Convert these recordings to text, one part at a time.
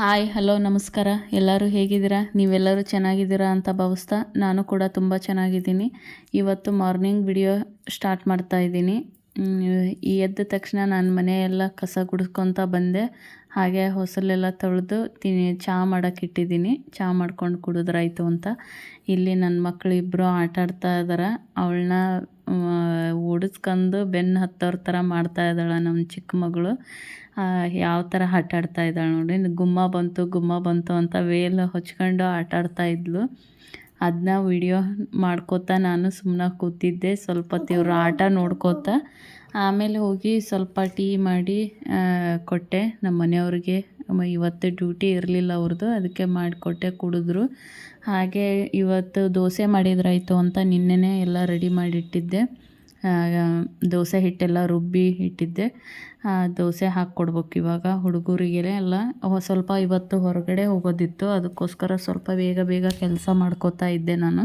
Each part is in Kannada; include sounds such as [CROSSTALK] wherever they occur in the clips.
ಹಾಯ್, ಹಲೋ, ನಮಸ್ಕಾರ. ಎಲ್ಲರೂ ಹೇಗಿದ್ದೀರಾ? ನೀವೆಲ್ಲರೂ ಚೆನ್ನಾಗಿದ್ದೀರಾ ಅಂತ ಭಾವಿಸ್ತಾ ನಾನು ಕೂಡ ತುಂಬ ಚೆನ್ನಾಗಿದ್ದೀನಿ. ಇವತ್ತು ಮಾರ್ನಿಂಗ್ ವಿಡಿಯೋ ಸ್ಟಾರ್ಟ್ ಮಾಡ್ತಾ ಇದ್ದೀನಿ. ಈ ಎದ್ದ ತಕ್ಷಣ ನಾನು ಮನೆಯೆಲ್ಲ ಕಸ ಗುಡಿಸ್ಕೊತ ಬಂದೆ. ಹಾಗೆ ಹೊಸಲೆಲ್ಲ ತೊಳೆದು ತಿನ್ನಿ ಚಹಾ ಮಾಡೋಕೆ ಇಟ್ಟಿದ್ದೀನಿ. ಚಹಾ ಮಾಡ್ಕೊಂಡು ಕುಡಿದ್ರಾಯ್ತು ಅಂತ. ಇಲ್ಲಿ ನನ್ನ ಮಕ್ಕಳಿಬ್ಬರು ಆಟ ಆಡ್ತಾ ಇದ್ದಾರೆ ಅವಳನ್ನ ಓಡಿಸ್ಕೊಂಡು ಬೆನ್ನು ಹತ್ತೋರ ಥರ ಮಾಡ್ತಾ ಇದ್ದಾಳೆ ನಮ್ಮ ಚಿಕ್ಕ ಮಗಳು. ಯಾವ ಥರ ಆಟ ಇದ್ದಾಳೆ ನೋಡಿ ಗುಮ್ಮ ಬಂತು ಗುಮ್ಮ ಬಂತು ಅಂತ ವೇಲ್ ಹೊಚ್ಕೊಂಡು ಆಟ ಆಡ್ತಾ ಇದ್ಲು. ಅದನ್ನ ವಿಡಿಯೋ ಮಾಡ್ಕೋತಾ ನಾನು ಸುಮ್ಮನೆ ಕೂತಿದ್ದೆ. ಸ್ವಲ್ಪ ತೀವ್ರ ಆಟ ನೋಡ್ಕೋತಾ. ಆಮೇಲೆ ಹೋಗಿ ಸ್ವಲ್ಪ ಟೀ ಮಾಡಿ ಕೊಟ್ಟೆ. ನಮ್ಮ ಮನೆಯವ್ರಿಗೆ ಇವತ್ತು ಡ್ಯೂಟಿ ಇರಲಿಲ್ಲ ಅವ್ರದ್ದು ಅದಕ್ಕೆ ಮಾಡಿಕೊಟ್ಟೆ ಕುಡಿದ್ರು. ಹಾಗೆ ಇವತ್ತು ದೋಸೆ ಮಾಡಿದ್ರಾಯಿತು ಅಂತ ನಿನ್ನೆನೇ ಎಲ್ಲ ರೆಡಿ ಮಾಡಿಟ್ಟಿದ್ದೆ. ದೋಸೆ ಹಿಟ್ಟೆಲ್ಲ ರುಬ್ಬಿ ಇಟ್ಟಿದ್ದೆ. ದೋಸೆ ಹಾಕ್ಕೊಡ್ಬೇಕು ಇವಾಗ. ಹುಡುಗರಿಗೆ ಎಲ್ಲ ಸ್ವಲ್ಪ ಇವತ್ತು ಹೊರಗಡೆ ಹೋಗೋದಿತ್ತು. ಅದಕ್ಕೋಸ್ಕರ ಸ್ವಲ್ಪ ಬೇಗ ಬೇಗ ಕೆಲಸ ಮಾಡ್ಕೋತಾ ಇದ್ದೆ ನಾನು.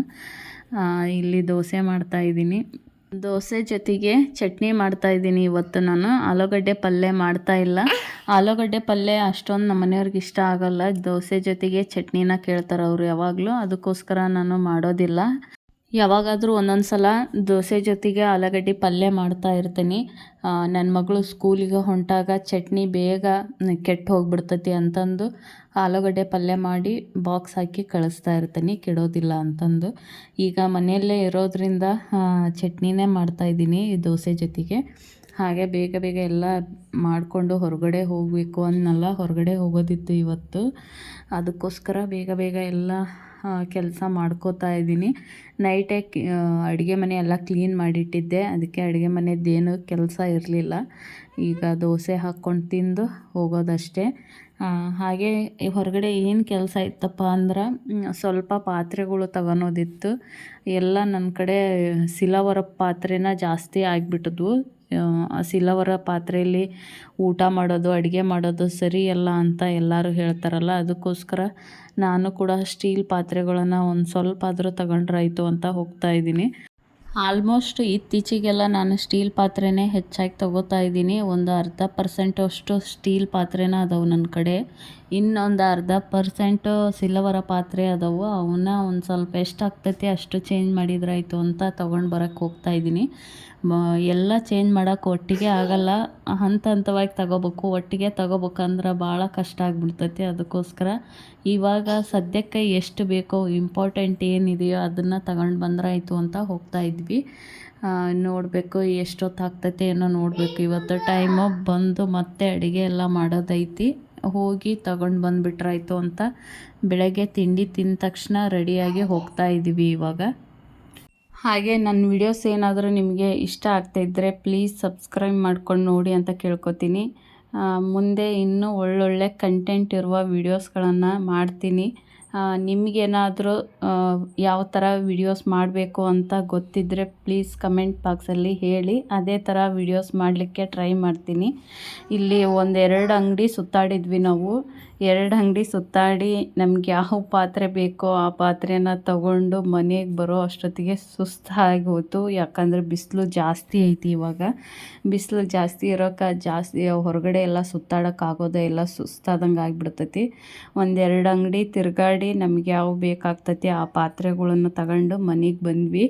ಇಲ್ಲಿ ದೋಸೆ ಮಾಡ್ತಾಯಿದ್ದೀನಿ ದೋಸೆ ಜೊತೆಗೆ ಚಟ್ನಿ ಮಾಡ್ತಾಯಿದ್ದೀನಿ ಇವತ್ತು ನಾನು. ಆಲೂಗಡ್ಡೆ ಪಲ್ಯ ಮಾಡ್ತಾ ಇಲ್ಲ. ಆಲೂಗಡ್ಡೆ ಪಲ್ಯ ಅಷ್ಟೊಂದು ನಮ್ಮ ಮನೆಯವ್ರಿಗೆ ಇಷ್ಟ ಆಗೋಲ್ಲ. ದೋಸೆ ಜೊತೆಗೆ ಚಟ್ನಿನ ಕೇಳ್ತಾರೆ ಅವರು ಯಾವಾಗಲೂ. ಅದಕ್ಕೋಸ್ಕರ ನಾನು ಮಾಡೋದಿಲ್ಲ. ಯಾವಾಗಾದರೂ ಒಂದೊಂದು ಸಲ ದೋಸೆ ಜೊತೆಗೆ ಆಲೂಗಡ್ಡೆ ಪಲ್ಯ ಮಾಡ್ತಾ ಇರ್ತೀನಿ. ನನ್ನ ಮಗಳು ಸ್ಕೂಲಿಗೆ ಹೊಂಟಾಗ ಚಟ್ನಿ ಬೇಗ ಕೆಟ್ಟು ಹೋಗ್ಬಿಡ್ತತಿ ಅಂತಂದು ಆಲೂಗಡ್ಡೆ ಪಲ್ಯ ಮಾಡಿ ಬಾಕ್ಸ್ ಹಾಕಿ ಕಳಿಸ್ತಾ ಇರ್ತೀನಿ, ಕೆಡೋದಿಲ್ಲ ಅಂತಂದು. ಈಗ ಮನೆಯಲ್ಲೇ ಇರೋದ್ರಿಂದ ಚಟ್ನಿನೇ ಮಾಡ್ತಾಯಿದ್ದೀನಿ ದೋಸೆ ಜೊತೆಗೆ. ಹಾಗೆ ಬೇಗ ಬೇಗ ಎಲ್ಲ ಮಾಡಿಕೊಂಡು ಹೊರಗಡೆ ಹೋಗಬೇಕು ಅನ್ನಲ್ಲ, ಹೊರಗಡೆ ಹೋಗೋದಿತ್ತು ಇವತ್ತು. ಅದಕ್ಕೋಸ್ಕರ ಬೇಗ ಬೇಗ ಎಲ್ಲ ಕೆಲಸ ಮಾಡ್ಕೋತಾ ಇದ್ದೀನಿ. ನೈಟೇ ಅಡುಗೆ ಮನೆ ಎಲ್ಲ ಕ್ಲೀನ್ ಮಾಡಿಟ್ಟಿದ್ದೆ. ಅದಕ್ಕೆ ಅಡುಗೆ ಮನೆಯದ್ದೇನು ಕೆಲಸ ಇರಲಿಲ್ಲ. ಈಗ ದೋಸೆ ಹಾಕ್ಕೊಂಡು ತಿಂದು ಹೋಗೋದಷ್ಟೇ. ಹಾಗೆ ಹೊರಗಡೆ ಏನು ಕೆಲಸ ಇತ್ತಪ್ಪ ಅಂದ್ರೆ ಸ್ವಲ್ಪ ಪಾತ್ರೆಗಳು ತಗೊಳೋದಿತ್ತು. ಎಲ್ಲ ನನ್ನ ಕಡೆ ಸಿಲವರ ಪಾತ್ರೆನ ಜಾಸ್ತಿ ಆಗಿಬಿಟ್ಟಿದ್ವು. ಸಿಲವರ ಪಾತ್ರೆಯಲ್ಲಿ ಊಟ ಮಾಡೋದು, ಅಡುಗೆ ಮಾಡೋದು ಸರಿಯಲ್ಲ ಅಂತ ಎಲ್ಲರೂ ಹೇಳ್ತಾರಲ್ಲ, ಅದಕ್ಕೋಸ್ಕರ ನಾನು ಕೂಡ ಸ್ಟೀಲ್ ಪಾತ್ರೆಗಳನ್ನು ಒಂದು ಸ್ವಲ್ಪ ಆದರೂ ತಗೊಂಡ್ರಾಯ್ತು ಅಂತ ಹೋಗ್ತಾ ಇದ್ದೀನಿ. ಆಲ್ಮೋಸ್ಟ್ ಇತ್ತೀಚೆಗೆಲ್ಲ ನಾನು ಸ್ಟೀಲ್ ಪಾತ್ರೆನೇ ಹೆಚ್ಚಾಗಿ ತಗೋತಾ ಇದ್ದೀನಿ. ಒಂದು ಅರ್ಧ ಪರ್ಸೆಂಟಷ್ಟು ಸ್ಟೀಲ್ ಪಾತ್ರೆನ ಅದಾವೆ ನನ್ನ ಕಡೆ. ಇನ್ನೊಂದು ಅರ್ಧ ಪರ್ಸೆಂಟ್ ಸಿಲವರ ಪಾತ್ರೆ ಅದಾವು. ಅವನ್ನ ಒಂದು ಸ್ವಲ್ಪ ಎಷ್ಟು ಆಗ್ತೈತಿ ಅಷ್ಟು ಚೇಂಜ್ ಮಾಡಿದ್ರಾಯ್ತು ಅಂತ ತೊಗೊಂಡು ಬರೋಕ್ಕೆ ಹೋಗ್ತಾ ಇದ್ದೀನಿ. ಎಲ್ಲ ಚೇಂಜ್ ಮಾಡೋಕೆ ಒಟ್ಟಿಗೆ ಆಗೋಲ್ಲ. ಹಂತ ಹಂತವಾಗಿ ತಗೋಬೇಕು, ಒಟ್ಟಿಗೆ ತಗೋಬೇಕಂದ್ರೆ ಭಾಳ ಕಷ್ಟ ಆಗಿಬಿಡ್ತೈತಿ. ಅದಕ್ಕೋಸ್ಕರ ಇವಾಗ ಸದ್ಯಕ್ಕೆ ಎಷ್ಟು ಬೇಕೋ ಇಂಪಾರ್ಟೆಂಟ್ ಏನಿದೆಯೋ ಅದನ್ನು ತಗೊಂಡು ಬಂದ್ರಾಯಿತು ಅಂತ ಹೋಗ್ತಾ ಇದ್ವಿ. ನೋಡಬೇಕು ಎಷ್ಟೊತ್ತು ಆಗ್ತೈತೆ ಏನೋ ನೋಡಬೇಕು. ಇವತ್ತು ಟೈಮು ಬಂದು ಮತ್ತೆ ಅಡುಗೆ ಎಲ್ಲ ಮಾಡೋದೈತಿ. ಹೋಗಿ ತಗೊಂಡು ಬಂದುಬಿಟ್ರಾಯ್ತು ಅಂತ ಬೆಳಗ್ಗೆ ತಿಂಡಿ ತಿಂದ ತಕ್ಷಣ ರೆಡಿಯಾಗಿ ಹೋಗ್ತಾ ಇದ್ದೀವಿ ಇವಾಗ. ಹಾಗೆ ನನ್ನ ವಿಡಿಯೋಸ್ ಏನಾದರೂ ನಿಮಗೆ ಇಷ್ಟ ಆಗ್ತಾಯಿದ್ರೆ ಪ್ಲೀಸ್ ಸಬ್ಸ್ಕ್ರೈಬ್ ಮಾಡ್ಕೊಂಡು ನೋಡಿ ಅಂತ ಕೇಳ್ಕೊತೀನಿ. ಮುಂದೆ ಇನ್ನೂ ಒಳ್ಳೊಳ್ಳೆ ಕಂಟೆಂಟ್ ಇರುವ ವಿಡಿಯೋಸ್ಗಳನ್ನು ಮಾಡ್ತೀನಿ. ನಿಮಗೇನಾದರೂ ಯಾವ ಥರ ವಿಡಿಯೋಸ್ ಮಾಡಬೇಕು ಅಂತ ಗೊತ್ತಿದ್ದರೆ ಪ್ಲೀಸ್ ಕಮೆಂಟ್ ಬಾಕ್ಸಲ್ಲಿ ಹೇಳಿ. ಅದೇ ಥರ ವಿಡಿಯೋಸ್ ಮಾಡಲಿಕ್ಕೆ ಟ್ರೈ ಮಾಡ್ತೀನಿ. ಇಲ್ಲಿ ಒಂದೆರಡು ಅಂಗಡಿ ಸುತ್ತಾಡಿದ್ವಿ ನಾವು. ಎರಡು ಅಂಗಡಿ ಸುತ್ತಾಡಿ ನಮ್ಗೆ ಯಾವ ಪಾತ್ರೆ ಬೇಕೋ ಆ ಪಾತ್ರೆನ ತಗೊಂಡು ಮನೆಗೆ ಬರೋ ಅಷ್ಟೊತ್ತಿಗೆ ಸುಸ್ತಾಗಿ ಹೋಯ್ತು ಯಾಕಂದರೆ ಬಿಸಿಲು ಜಾಸ್ತಿ ಐತಿ ಇವಾಗ. ಬಿಸಿಲು ಜಾಸ್ತಿ ಇರೋಕೆ ಜಾಸ್ತಿ, ಹೊರಗಡೆ ಎಲ್ಲ ಸುತ್ತಾಡೋಕ್ಕಾಗೋದೇ ಇಲ್ಲ, ಸುಸ್ತಾದಂಗೆ ಆಗಿಬಿಡ್ತೈತಿ. ಒಂದೆರಡು ಅಂಗಡಿ ತಿರುಗಾಡಿ ನಮ್ಗೆ ಯಾವ ಬೇಕಾಗ್ತತಿ ಆ ಪಾತ್ರೆಗಳನ್ನು ತಗೊಂಡು ಮನೆಗೆ ಬಂದ್ವಿ.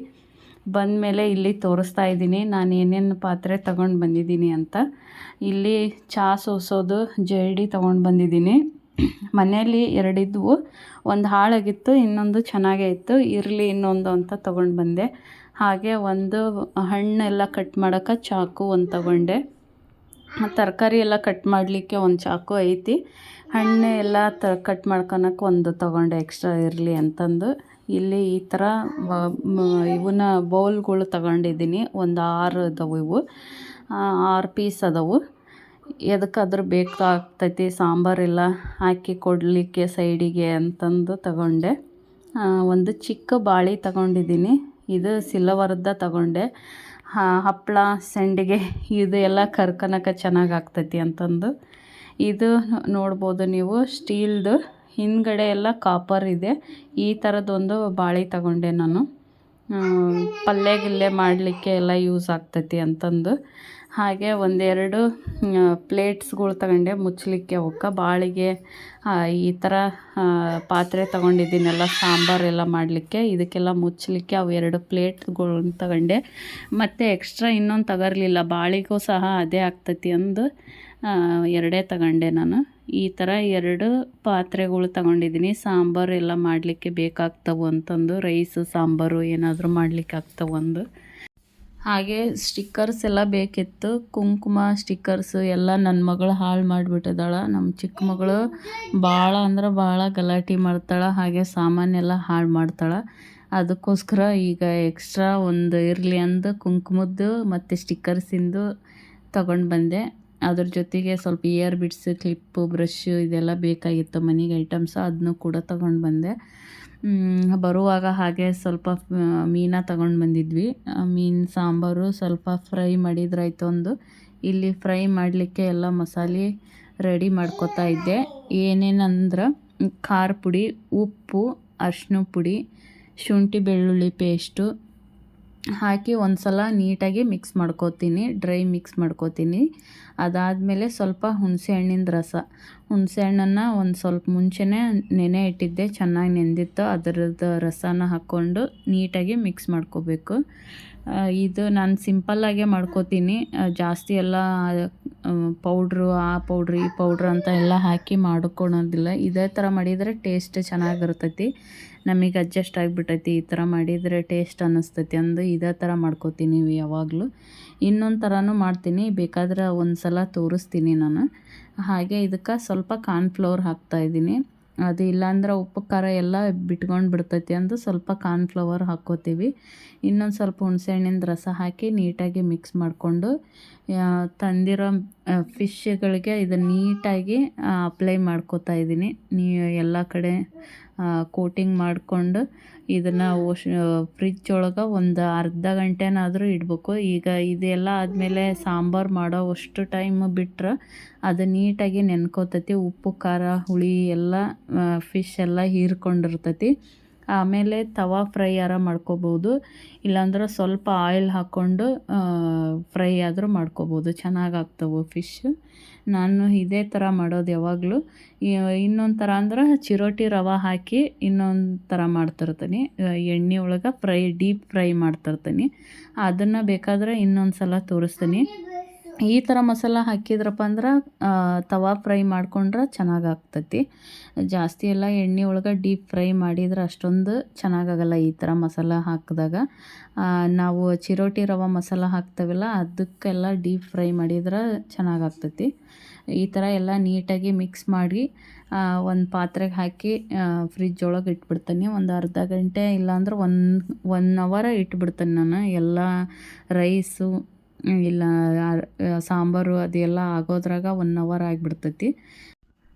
ಬಂದಮೇಲೆ ಇಲ್ಲಿ ತೋರಿಸ್ತಾ ಇದ್ದೀನಿ, ನಾನು ಏನೇನು ಪಾತ್ರೆ ತಗೊಂಡು ಬಂದಿದ್ದೀನಿ ಅಂತ. ಇಲ್ಲಿ ಚಹಾ ಸೋಸೋದು ಜೇಡಿ ತೊಗೊಂಡು ಬಂದಿದ್ದೀನಿ. ಮನೆಯಲ್ಲಿ ಎರಡಿದ್ವು, ಒಂದು ಹಾಳಾಗಿತ್ತು, ಇನ್ನೊಂದು ಚೆನ್ನಾಗೇ ಇತ್ತು, ಇರಲಿ ಇನ್ನೊಂದು ಅಂತ ತೊಗೊಂಡು ಬಂದೆ. ಹಾಗೆ ಒಂದು ಹಣ್ಣೆಲ್ಲ ಕಟ್ ಮಾಡೋಕ್ಕೆ ಚಾಕು ಒಂದು ತಗೊಂಡೆ. ತರಕಾರಿ ಎಲ್ಲ ಕಟ್ ಮಾಡಲಿಕ್ಕೆ ಒಂದು ಚಾಕು ಐತಿ. ಹಣ್ಣು ಎಲ್ಲ ತ ಕಟ್ ಮಾಡ್ಕೊಳಕ್ಕೆ ಒಂದು ತೊಗೊಂಡೆ ಎಕ್ಸ್ಟ್ರಾ ಇರಲಿ ಅಂತಂದು. ಇಲ್ಲಿ ಈ ಥರ ಇವನ್ನ ಬೌಲ್ಗಳು ತಗೊಂಡಿದ್ದೀನಿ. ಒಂದು ಆರು ಅದಾವು ಇವು. ಆರು ಪೀಸ್ ಅದಾವು. ಎದಕ್ಕಾದ್ರೂ ಬೇಕಾಗ್ತೈತಿ ಸಾಂಬಾರೆಲ್ಲ ಹಾಕಿ ಕೊಡಲಿಕ್ಕೆ ಸೈಡಿಗೆ ಅಂತಂದು ತಗೊಂಡೆ. ಒಂದು ಚಿಕ್ಕ ಬಾಳೆ ತಗೊಂಡಿದ್ದೀನಿ. ಇದು ಸಿಲ್ವರ್ದ ತಗೊಂಡೆ. ಹಪ್ಪಳ ಸಂಡಿಗೆ, ಇದು ಎಲ್ಲ ಕರ್ಕನಕ ಚೆನ್ನಾಗಿ ಆಗ್ತೈತಿ ಅಂತಂದು. ಇದು ನೋಡ್ಬೋದು ನೀವು, ಸ್ಟೀಲ್ದು ಹಿಂದ್ಗಡೆ ಎಲ್ಲ ಕಾಪರ್ ಇದೆ. ಈ ಥರದ್ದೊಂದು ಬಾಳೆ ತಗೊಂಡೆ ನಾನು. ಪಲ್ಯ ಗಿಲ್ಲೆ ಮಾಡಲಿಕ್ಕೆ ಎಲ್ಲ ಯೂಸ್ ಆಗ್ತೈತಿ ಅಂತಂದು. ಹಾಗೆ ಒಂದೆರಡು ಪ್ಲೇಟ್ಸ್ಗಳು ತಗೊಂಡೆ ಮುಚ್ಚಲಿಕ್ಕೆ. ಅವಕ್ಕೆ ಬಾಳಿಗೆ ಈ ಥರ ಪಾತ್ರೆ ತಗೊಂಡಿದ್ದೀನಲ್ಲ ಸಾಂಬಾರೆಲ್ಲ ಮಾಡಲಿಕ್ಕೆ. ಇದಕ್ಕೆಲ್ಲ ಮುಚ್ಚಲಿಕ್ಕೆ ಅವು ಎರಡು ಪ್ಲೇಟ್ಗಳು ತಗೊಂಡೆ. ಮತ್ತು ಎಕ್ಸ್ಟ್ರಾ ಇನ್ನೊಂದು ತಗರ್ಲಿಲ್ಲ. ಬಾಳಿಗೂ ಸಹ ಅದೇ ಆಗ್ತೈತಿ ಅಂದು ಎರಡೇ ತಗೊಂಡೆ ನಾನು. ಈ ಥರ ಎರಡು ಪಾತ್ರೆಗಳು ತಗೊಂಡಿದ್ದೀನಿ. ಸಾಂಬಾರು ಎಲ್ಲ ಮಾಡಲಿಕ್ಕೆ ಬೇಕಾಗ್ತವೆ ಅಂತಂದು, ರೈಸು, ಸಾಂಬಾರು ಏನಾದರೂ ಮಾಡಲಿಕ್ಕೆ ಆಗ್ತವೆ ಒಂದು ಹಾಗೆ ಸ್ಟಿಕ್ಕರ್ಸ್ ಎಲ್ಲ ಬೇಕಿತ್ತು. ಕುಂಕುಮ ಸ್ಟಿಕ್ಕರ್ಸ್ ಎಲ್ಲ ನನ್ನ ಮಗಳು ಹಾಳು ಮಾಡಿಬಿಟ್ಟಿದ್ದಾಳೆ. ನಮ್ಮ ಚಿಕ್ಕ ಮಗಳು ಭಾಳ ಅಂದ್ರೆ ಭಾಳ ಗಲಾಟೆ ಮಾಡ್ತಾಳೆ. ಹಾಗೆ ಸಾಮಾನೆಲ್ಲ ಹಾಳು ಮಾಡ್ತಾಳೆ. ಅದಕ್ಕೋಸ್ಕರ ಈಗ ಎಕ್ಸ್ಟ್ರಾ ಒಂದು ಇರಲಿ ಅಂದು ಕುಂಕುಮದ್ದು ಮತ್ತು ಸ್ಟಿಕ್ಕರ್ಸಿಂದು ತಗೊಂಡು ಬಂದೆ. ಅದ್ರ ಜೊತೆಗೆ ಸ್ವಲ್ಪ ಇಯರ್ ಬಿಡ್ಸ್ ಕ್ಲಿಪ್ಪು ಬ್ರಷ್ಷು ಇದೆಲ್ಲ ಬೇಕಾಗಿತ್ತು ಮನೆಗೆ ಐಟಮ್ಸ್ ಅದನ್ನು ಕೂಡ ತಗೊಂಡು ಬಂದೆ. ಬರುವಾಗ ಹಾಗೆ ಸ್ವಲ್ಪ ಮೀನ ತಗೊಂಡು ಬಂದಿದ್ವಿ. ಮೀನು, ಸಾಂಬಾರು ಸ್ವಲ್ಪ ಫ್ರೈ ಮಾಡಿದ್ರಾಯ್ತು ಒಂದು ಇಲ್ಲಿ ಫ್ರೈ ಮಾಡಲಿಕ್ಕೆ ಎಲ್ಲ ಮಸಾಲೆ ರೆಡಿ ಮಾಡ್ಕೊತಾ ಇದ್ದೆ. ಏನೇನಂದ್ರೆ, ಖಾರ ಪುಡಿ, ಉಪ್ಪು ಅರಿಶಿನ ಪುಡಿ, ಶುಂಠಿ ಬೆಳ್ಳುಳ್ಳಿ ಪೇಸ್ಟು ಹಾಕಿ ಒಂದು ಸಲ ನೀಟಾಗಿ ಮಿಕ್ಸ್ ಮಾಡ್ಕೋತೀನಿ ಡ್ರೈ ಮಿಕ್ಸ್ ಮಾಡ್ಕೋತೀನಿ. ಅದಾದಮೇಲೆ ಸ್ವಲ್ಪ ಹುಣಸೆ ಹಣ್ಣಿನ ರಸ. ಹುಣಸೆ ಹಣ್ಣನ್ನು ಒಂದು ಸ್ವಲ್ಪ ಮುಂಚೆನೇ ನೆನೆ ಇಟ್ಟಿದ್ದೆ, ಚೆನ್ನಾಗಿ ನೆಂದಿತ್ತು. ಅದರದ್ದು ರಸನ ಹಾಕ್ಕೊಂಡು ನೀಟಾಗಿ ಮಿಕ್ಸ್ ಮಾಡ್ಕೋಬೇಕು. ಇದು ನಾನು ಸಿಂಪಲ್ಲಾಗೇ ಮಾಡ್ಕೋತೀನಿ. ಜಾಸ್ತಿ ಎಲ್ಲ ಪೌಡ್ರು, ಆ ಪೌಡ್ರ್, ಈ ಪೌಡ್ರ್ ಅಂತ ಎಲ್ಲ ಹಾಕಿ ಮಾಡ್ಕೊಳೋದಿಲ್ಲ. ಇದೇ ಥರ ಮಾಡಿದರೆ ಟೇಸ್ಟ್ ಚೆನ್ನಾಗಿರ್ತೈತಿ. ನಮಗೆ ಅಡ್ಜಸ್ಟ್ ಆಗಿಬಿಟ್ಟೈತಿ ಈ ಥರ ಮಾಡಿದರೆ ಟೇಸ್ಟ್ ಅನ್ನಿಸ್ತೈತಿ ಅಂದು ಇದೇ ಥರ ಮಾಡ್ಕೋತೀನಿ ಯಾವಾಗಲೂ. ಇನ್ನೊಂದು ಥರನೂ ಮಾಡ್ತೀನಿ. ಬೇಕಾದ್ರೆ ಒಂದು ಸಲ ತೋರಿಸ್ತೀನಿ ನಾನು. ಹಾಗೆ ಇದಕ್ಕೆ ಸ್ವಲ್ಪ ಕಾರ್ನ್ಫ್ಲವರ್ ಹಾಕ್ತಾಯಿದ್ದೀನಿ ಅದು ಇಲ್ಲಾಂದ್ರೆ ಉಪ್ಪು ಖಾರ ಎಲ್ಲ ಬಿಟ್ಕೊಂಡು ಬಿಡ್ತೈತಿ ಅಂದು ಸ್ವಲ್ಪ ಕಾರ್ನ್ಫ್ಲವರ್ ಹಾಕ್ಕೋತೀವಿ. ಇನ್ನೊಂದು ಸ್ವಲ್ಪ ಹುಣಸೆಹಣ್ಣಿನ ರಸ ಹಾಕಿ ನೀಟಾಗಿ ಮಿಕ್ಸ್ ಮಾಡಿಕೊಂಡು ತಂದಿರೋ ಫಿಶ್ಗಳಿಗೆ ಇದನ್ನು ನೀಟಾಗಿ ಅಪ್ಲೈ ಮಾಡ್ಕೋತಾ ಇದ್ದೀನಿ. ನೀ, ಎಲ್ಲ ಕಡೆ ಕೋಟಿಂಗ್ ಮಾಡಿಕೊಂಡು ಇದನ್ನು ಓಶ್ ಫ್ರಿಜ್ ಒಳಗೆ ಒಂದು ಅರ್ಧ ಗಂಟೆನಾದರೂ ಇಡಬೇಕು. ಈಗ ಇದೆಲ್ಲ ಆದಮೇಲೆ ಸಾಂಬಾರು ಮಾಡೋ ಅಷ್ಟು ಟೈಮ್ ಬಿಟ್ಟರೆ ಅದು ನೀಟಾಗಿ ನೆನ್ಕೋತೈತಿ. ಉಪ್ಪು, ಖಾರ, ಹುಳಿ ಎಲ್ಲ ಫಿಶ್ ಎಲ್ಲ ಹೀರ್ಕೊಂಡಿರ್ತೈತಿ. ಆಮೇಲೆ ತವಾ ಫ್ರೈ ಯಾರ ಮಾಡ್ಕೋಬೋದು. ಇಲ್ಲಾಂದ್ರೆ ಸ್ವಲ್ಪ ಆಯಿಲ್ ಹಾಕ್ಕೊಂಡು ಫ್ರೈ ಆದರೂ ಮಾಡ್ಕೋಬೋದು. ಚೆನ್ನಾಗಾಗ್ತವೆ ಫಿಶ್. ನಾನು ಇದೇ ಥರ ಮಾಡೋದು ಯಾವಾಗಲೂ. ಇನ್ನೊಂದು ಥರ ಅಂದ್ರೆ ಚಿರೋಟಿ ರವೆ ಹಾಕಿ ಇನ್ನೊಂದು ಥರ ಮಾಡ್ತಿರ್ತೀನಿ. ಎಣ್ಣೆ ಒಳಗೆ ಫ್ರೈ, ಡೀಪ್ ಫ್ರೈ ಮಾಡ್ತಿರ್ತೀನಿ. ಅದನ್ನು ಬೇಕಾದರೆ ಇನ್ನೊಂದು ಸಲ ತೋರಿಸ್ತೀನಿ. ಈ ಥರ ಮಸಾಲ ಹಾಕಿದ್ರಪ್ಪ ಅಂದ್ರೆ ತವಾ ಫ್ರೈ ಮಾಡ್ಕೊಂಡ್ರೆ ಚೆನ್ನಾಗಿ ಆಗ್ತೈತಿ ಜಾಸ್ತಿ ಎಲ್ಲ ಎಣ್ಣೆ ಒಳಗೆ ಡೀಪ್ ಫ್ರೈ ಮಾಡಿದ್ರೆ ಅಷ್ಟೊಂದು ಚೆನ್ನಾಗಾಗಲ್ಲ ಈ ಥರ ಮಸಾಲ ಹಾಕಿದಾಗ. ನಾವು ಚಿರೋಟಿ ರವೆ ಮಸಾಲ ಹಾಕ್ತೇವಲ್ಲ, ಅದಕ್ಕೆಲ್ಲ ಡೀಪ್ ಫ್ರೈ ಮಾಡಿದ್ರೆ ಚೆನ್ನಾಗಾಗ್ತೈತಿ. ಈ ಥರ ಎಲ್ಲ ನೀಟಾಗಿ ಮಿಕ್ಸ್ ಮಾಡಿ ಒಂದು ಪಾತ್ರೆಗೆ ಹಾಕಿ ಫ್ರಿಜ್ ಒಳಗೆ ಇಟ್ಬಿಡ್ತೀನಿ. ಒಂದು ಅರ್ಧ ಗಂಟೆ ಇಲ್ಲಾಂದ್ರೆ ಒನ್ ಒನ್ ಅವರ ಇಟ್ಬಿಡ್ತೀನಿ ನಾನು. ಎಲ್ಲ ರೈಸು ಇಲ್ಲ ಸಾಂಬಾರು ಅದೆಲ್ಲ ಆಗೋದ್ರಾಗ ಒನ್ ಅವರ್ ಆಗಿಬಿಡ್ತೈತಿ.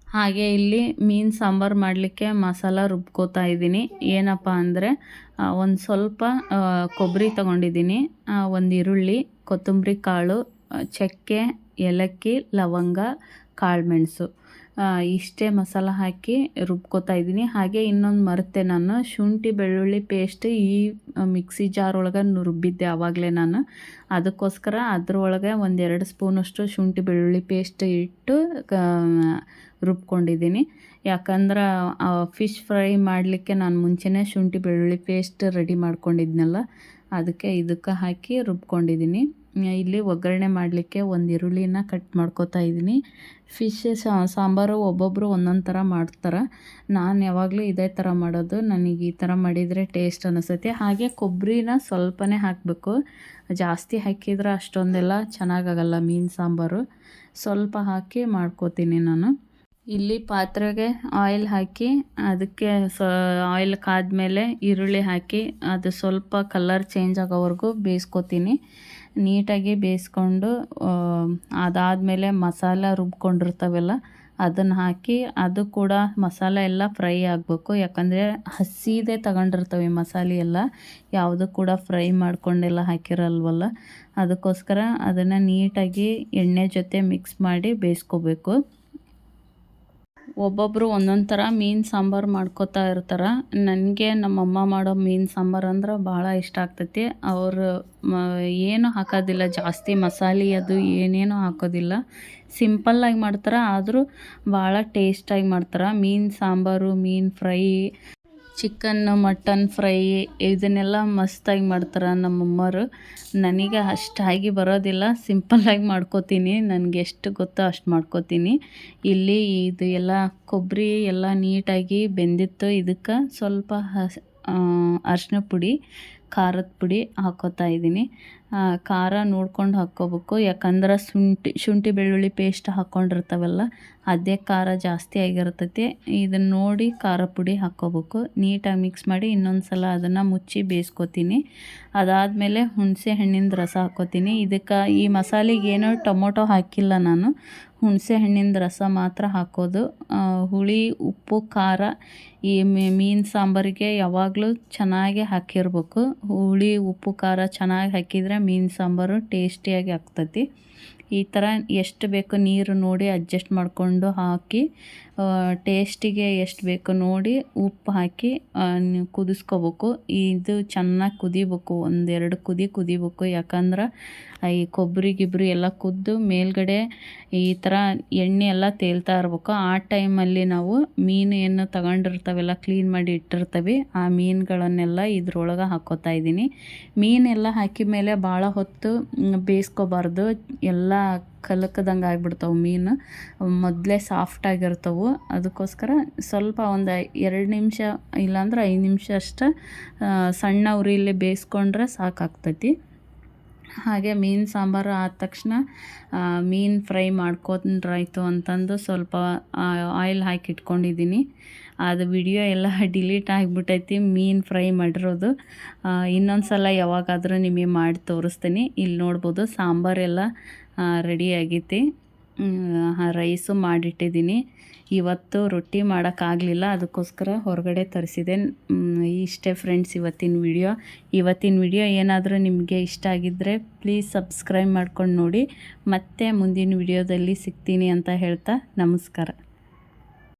ಹಾಗೆ ಇಲ್ಲಿ ಮೀನು ಸಾಂಬಾರು ಮಾಡಲಿಕ್ಕೆ ಮಸಾಲ ರುಬ್ಕೋತಾ ಇದ್ದೀನಿ. ಏನಪ್ಪ ಅಂದರೆ ಒಂದು ಸ್ವಲ್ಪ ಕೊಬ್ಬರಿ ತೊಗೊಂಡಿದ್ದೀನಿ. ಒಂದು ಈರುಳ್ಳಿ, ಕೊತ್ತಂಬರಿ ಕಾಳು ಚಕ್ಕೆ, ಏಲಕ್ಕಿ, ಲವಂಗ ಕಾಳುಮೆಣ್ಸು ಇಷ್ಟೇ ಮಸಾಲ ಹಾಕಿ ರುಬ್ಕೋತಾ ಇದ್ದೀನಿ. ಹಾಗೆ ಇನ್ನೊಂದು ಮರೆತೆ ನಾನು ಶುಂಠಿ, ಬೆಳ್ಳುಳ್ಳಿ ಪೇಸ್ಟ್ ಈ ಮಿಕ್ಸಿ ಜಾರ್ ಒಳಗೆ ರುಬ್ಬಿದ್ದೆ ಆವಾಗಲೇ ನಾನು. ಅದಕ್ಕೋಸ್ಕರ ಅದ್ರೊಳಗೆ ಒಂದೆರಡು ಸ್ಪೂನಷ್ಟು ಶುಂಠಿ, ಬೆಳ್ಳುಳ್ಳಿ ಪೇಸ್ಟ್ ಇಟ್ಟು ರುಬ್ಕೊಂಡಿದ್ದೀನಿ. ಯಾಕಂದ್ರೆ ಫಿಶ್ ಫ್ರೈ ಮಾಡಲಿಕ್ಕೆ ನಾನು ಮುಂಚೆನೇ ಶುಂಠಿ, ಬೆಳ್ಳುಳ್ಳಿ ಪೇಸ್ಟ್ ರೆಡಿ ಮಾಡ್ಕೊಂಡಿದ್ನಲ್ಲ, ಅದಕ್ಕೆ ಇದಕ್ಕೆ ಹಾಕಿ ರುಬ್ಕೊಂಡಿದ್ದೀನಿ ಇಲ್ಲಿ ಒಗ್ಗರಣೆ ಮಾಡಲಿಕ್ಕೆ ಒಂದು ಈರುಳ್ಳಿನ ಕಟ್ ಮಾಡ್ಕೋತಾ ಇದ್ದೀನಿ ಫಿಶ್ ಸಾಂಬಾರು ಒಬ್ಬೊಬ್ಬರು ಒಂದೊಂದು ಥರ ಮಾಡ್ತಾರೆ. ನಾನು ಯಾವಾಗಲೂ ಇದೇ ಥರ ಮಾಡೋದು. ನನಗೆ ಈ ಥರ ಮಾಡಿದರೆ ಟೇಸ್ಟ್ ಅನಿಸುತ್ತೆ. ಹಾಗೆ ಕೊಬ್ಬರಿನ ಸ್ವಲ್ಪನೇ ಹಾಕಬೇಕು. ಜಾಸ್ತಿ ಹಾಕಿದ್ರೆ ಅಷ್ಟೊಂದೆಲ್ಲ ಚೆನ್ನಾಗಾಗಲ್ಲ ಮೀನು ಸಾಂಬಾರು. ಸ್ವಲ್ಪ ಹಾಕಿ ಮಾಡ್ಕೋತೀನಿ ನಾನು. ಇಲ್ಲಿ ಪಾತ್ರೆಗೆ ಆಯಿಲ್ ಹಾಕಿ, ಅದಕ್ಕೆ ಸ ಆಯಿಲ್ ಕಾದ್ಮೇಲೆ ಈರುಳ್ಳಿ ಹಾಕಿ, ಅದು ಸ್ವಲ್ಪ ಕಲರ್ ಚೇಂಜ್ ಆಗೋವರೆಗೂ ಬೇಯಿಸ್ಕೊತೀನಿ. ನೀಟಾಗಿ ಬೇಯಿಸ್ಕೊಂಡು ಅದಾದಮೇಲೆ ಮಸಾಲ ರುಬ್ಕೊಂಡಿರ್ತಾವೆಲ್ಲ, ಅದನ್ನು ಹಾಕಿ, ಅದು ಕೂಡ ಮಸಾಲೆ ಎಲ್ಲ ಫ್ರೈ ಆಗಬೇಕು. ಯಾಕಂದರೆ ಹಸಿದೇ ತಗೊಂಡಿರ್ತವೆ ಮಸಾಲೆ ಎಲ್ಲ. ಯಾವುದು ಕೂಡ ಫ್ರೈ ಮಾಡ್ಕೊಂಡೆಲ್ಲ, ಹಾಕಿರಲ್ವಲ್ಲ. ಅದಕ್ಕೋಸ್ಕರ ಅದನ್ನು ನೀಟಾಗಿ ಎಣ್ಣೆ ಜೊತೆ ಮಿಕ್ಸ್ ಮಾಡಿ ಬೇಯಿಸ್ಕೋಬೇಕು. ಒಬ್ಬೊಬ್ಬರು ಒಂದೊಂದು ಥರ ಮೀನು ಸಾಂಬಾರು ಮಾಡ್ಕೋತಾ ಇರ್ತಾರೆ. ನನಗೆ ನಮ್ಮಮ್ಮ ಮಾಡೋ ಮೀನು ಸಾಂಬಾರು ಅಂದ್ರೆ ಭಾಳ ಇಷ್ಟ ಆಗ್ತೈತಿ. ಅವರು ಏನು ಹಾಕೋದಿಲ್ಲ. ಜಾಸ್ತಿ ಮಸಾಲೆ ಅದು ಏನೇನು ಹಾಕೋದಿಲ್ಲ. ಸಿಂಪಲ್ಲಾಗಿ ಮಾಡ್ತಾರೆ, ಆದರೂ ಭಾಳ ಟೇಸ್ಟಾಗಿ ಮಾಡ್ತಾರೆ. ಮೀನು ಸಾಂಬಾರು, ಮೀನು ಫ್ರೈ ಚಿಕನ್ನು ಮಟನ್ ಫ್ರೈ ಇದನ್ನೆಲ್ಲ ಮಸ್ತಾಗಿ ಮಾಡ್ತಾರೆ ನಮ್ಮಮ್ಮರು ನನಗೆ ಅಷ್ಟಾಗಿ ಬರೋದಿಲ್ಲ. ಸಿಂಪಲ್ಲಾಗಿ ಮಾಡ್ಕೋತೀನಿ. ನನಗೆ ಎಷ್ಟು ಗೊತ್ತೋ ಅಷ್ಟು ಮಾಡ್ಕೋತೀನಿ. ಇಲ್ಲಿ ಇದು ಎಲ್ಲ ಕೊಬ್ಬರಿ ಎಲ್ಲ ನೀಟಾಗಿ ಬೆಂದಿತ್ತು. ಇದಕ್ಕೆ ಸ್ವಲ್ಪ ಹಸ್ ಅರಿಶಿನ ಪುಡಿ ಖಾರದ ಪುಡಿ ಹಾಕೋತಾ ಇದ್ದೀನಿ. ಖಾರ ನೋಡ್ಕೊಂಡು ಹಾಕ್ಕೋಬೇಕು. ಯಾಕಂದ್ರೆ ಶುಂಠಿ ಶುಂಠಿ ಬೆಳ್ಳುಳ್ಳಿ ಪೇಸ್ಟ್ ಹಾಕ್ಕೊಂಡಿರ್ತಾವಲ್ಲ ಅದೇ ಖಾರ ಜಾಸ್ತಿ ಆಗಿರ್ತೈತಿ. ಇದನ್ನು ನೋಡಿ ಖಾರ ಪುಡಿ ಹಾಕ್ಕೋಬೇಕು. ನೀಟಾಗಿ ಮಿಕ್ಸ್ ಮಾಡಿ ಇನ್ನೊಂದು ಸಲ ಅದನ್ನು ಮುಚ್ಚಿ ಬೇಯಿಸ್ಕೊತೀನಿ. ಅದಾದಮೇಲೆ ಹುಣಸೆ ಹಣ್ಣಿನ ರಸ ಹಾಕ್ಕೋತೀನಿ. ಇದಕ್ಕೆ ಈ ಮಸಾಲೆಗೆ ಏನೋ ಟೊಮೊಟೊ ಹಾಕಿಲ್ಲ ನಾನು. ಹುಣಸೆ ಹಣ್ಣಿನ ರಸ ಮಾತ್ರ ಹಾಕೋದು. ಹುಳಿ, ಉಪ್ಪು, ಖಾರ, ಈ ಮೀನು ಸಾಂಬಾರಿಗೆ ಯಾವಾಗಲೂ ಚೆನ್ನಾಗಿ ಹಾಕಿರ್ಬೇಕು. ಹುಳಿ, ಉಪ್ಪು, ಖಾರ ಚೆನ್ನಾಗಿ ಹಾಕಿದರೆ ಮೀನು ಸಾಂಬಾರು ಟೇಸ್ಟಿಯಾಗಿ ಆಗ್ತೈತಿ. ಈ ಥರ ಎಷ್ಟು ಬೇಕು ನೀರು ನೋಡಿ ಅಡ್ಜಸ್ಟ್ ಮಾಡಿಕೊಂಡು ಹಾಕಿ ಟೇಸ್ಟಿಗೆ ಎಷ್ಟು ಬೇಕು ನೋಡಿ ಉಪ್ಪು ಹಾಕಿ ಕುದಿಸ್ಕೋಬೇಕು. ಇದು ಚೆನ್ನಾಗಿ ಕುದಿಬೇಕು, ಒಂದೆರಡು ಕುದಿ ಕುದಿಬೇಕು. ಯಾಕಂದ್ರೆ ಈ ಕೊಬ್ಬರಿ ಗಿಬ್ರಿ ಎಲ್ಲ ಕುದ್ದು ಮೇಲ್ಗಡೆ ಈ ಥರ ಎಣ್ಣೆ ಎಲ್ಲ ತೇಲ್ತಾ ಇರ್ಬೇಕು. ಆ ಟೈಮಲ್ಲಿ ನಾವು ಮೀನು ಏನು ತಗೊಂಡಿರ್ತಾವೆಲ್ಲ, ಕ್ಲೀನ್ ಮಾಡಿ ಇಟ್ಟಿರ್ತೀವಿ. ಆ ಮೀನುಗಳನ್ನೆಲ್ಲ ಇದ್ರೊಳಗೆ ಹಾಕೋತಾ ಇದ್ದೀನಿ. ಮೀನೆಲ್ಲ ಹಾಕಿದ ಮೇಲೆ ಭಾಳ ಹೊತ್ತು ಬೇಯಿಸ್ಕೋಬಾರ್ದು. ಎಲ್ಲ ಕಲಕದಂಗೆ ಆಗ್ಬಿಡ್ತಾವೆ ಮೀನು. ಮೊದಲೇ ಸಾಫ್ಟಾಗಿರ್ತವೆ ಅದಕ್ಕೋಸ್ಕರ ಸ್ವಲ್ಪ ಒಂದು ಎರಡು ನಿಮಿಷ ಇಲ್ಲಾಂದ್ರೆ ಐದು ನಿಮಿಷ ಅಷ್ಟು ಸಣ್ಣ ಉರಿಯಲ್ಲಿ ಬೇಯಿಸ್ಕೊಂಡ್ರೆ ಸಾಕಾಗ್ತೈತಿ. ಹಾಗೆ ಮೀನು ಸಾಂಬಾರು ಆದ ತಕ್ಷಣ ಮೀನು ಫ್ರೈ ಮಾಡ್ಕೊಂಡ್ರಾಯ್ತು ಅಂತಂದು ಸ್ವಲ್ಪ ಆಯಿಲ್ ಹಾಕಿ ಇಟ್ಕೊಂಡಿದ್ದೀನಿ ಅದು ವಿಡಿಯೋ ಎಲ್ಲ ಡಿಲೀಟ್ [LAUGHS] ಆಗಿಬಿಟ್ಟೈತಿ ಮೀನು ಫ್ರೈ ಮಾಡಿರೋದು. ಇನ್ನೊಂದು ಸಲ ಯಾವಾಗಾದರೂ ನಿಮಗೆ ಮಾಡಿ ತೋರಿಸ್ತೀನಿ. ಇಲ್ಲಿ ನೋಡ್ಬೋದು ಸಾಂಬಾರೆಲ್ಲ ರೆಡಿ ಆಗೈತಿ ರೈಸು ಮಾಡಿಟ್ಟಿದ್ದೀನಿ. ಇವತ್ತು ರೊಟ್ಟಿ ಮಾಡೋಕ್ಕಾಗಲಿಲ್ಲ, ಅದಕ್ಕೋಸ್ಕರ ಹೊರಗಡೆ ತರಿಸಿದೆ. ಇಷ್ಟೇ ಫ್ರೆಂಡ್ಸ್ ಇವತ್ತಿನ ವಿಡಿಯೋ ಇವತ್ತಿನ ವಿಡಿಯೋ ಏನಾದರೂ ನಿಮಗೆ ಇಷ್ಟ ಆಗಿದ್ದರೆ ಪ್ಲೀಸ್ ಸಬ್ಸ್ಕ್ರೈಬ್ ಮಾಡ್ಕೊಂಡು ನೋಡಿ. ಮತ್ತೆ ಮುಂದಿನ ವಿಡಿಯೋದಲ್ಲಿ ಸಿಗ್ತೀನಿ ಅಂತ ಹೇಳ್ತಾ ನಮಸ್ಕಾರ.